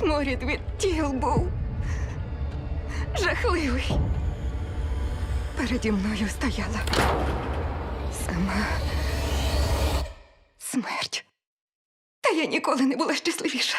Сморід від тіл був жахливий. Переді мною стояла сама смерть. Та я ніколи не була щасливіша.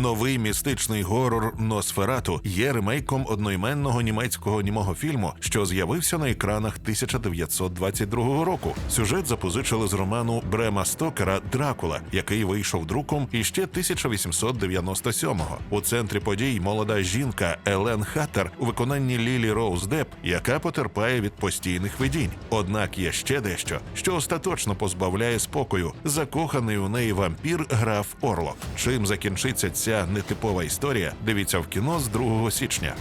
Новий містичний горор Носферату є ремейком одноіменного німецького німого фільму, що з'явився на екранах 1922 року. Сюжет запозичили з роману Брема Стокера Дракула, який вийшов друком іще 1897-го. У центрі подій молода жінка Елен Хаттер у виконанні Лілі Роуз Деп, яка потерпає від постійних видінь. Однак є ще дещо, що остаточно позбавляє спокою. Закоханий у неї вампір граф Орлок. Чим закінчиться ця нетипова історія? Дивіться в кіно з 2 січня.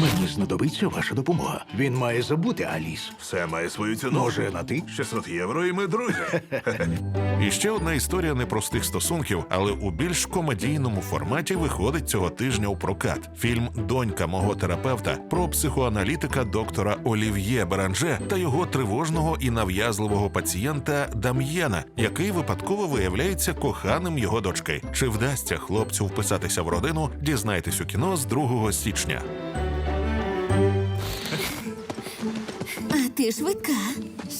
Мені знадобиться ваша допомога. Він має забути Аліс. Все має свою ціну. Може, на ти? 600 євро, і ми друзі. І ще одна історія непростих стосунків, але у більш комедійному форматі виходить цього тижня у прокат. Фільм Донька мого терапевта про психоаналітика доктора Олів'є Беранже та його тривожного і нав'язливого пацієнта Дам'єна, який випадково виявляється коханим його дочки. Чи вдасться хлопцю вписатися в родину? Дізнайтесь у кіно з 2 січня. Ти швидка.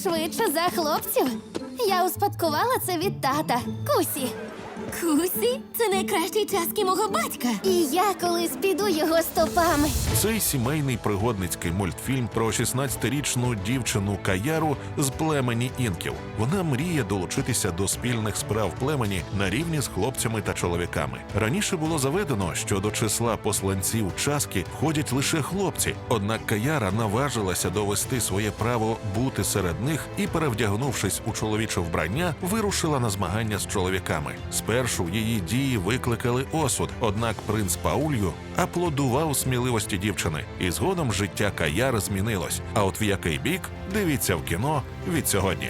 Швидше за хлопців. Я успадкувала це від тата. Кусі. Кусі? Це найкращий частки мого батька. І я колись піду його стопами. Цей сімейний пригодницький мультфільм про 16-річну дівчину Каяру з племені інків. Вона мріє долучитися до спільних справ племені на рівні з хлопцями та чоловіками. Раніше було заведено, що до числа посланців часки входять лише хлопці. Однак Каяра наважилася довести своє право бути серед них і, перевдягнувшись у чоловіче вбрання, вирушила на змагання з чоловіками. Спершу її дії викликали осуд, однак принц Паулью аплодував сміливості дівчини, і згодом життя Каяри змінилось. А от в який бік дивіться в кіно від сьогодні.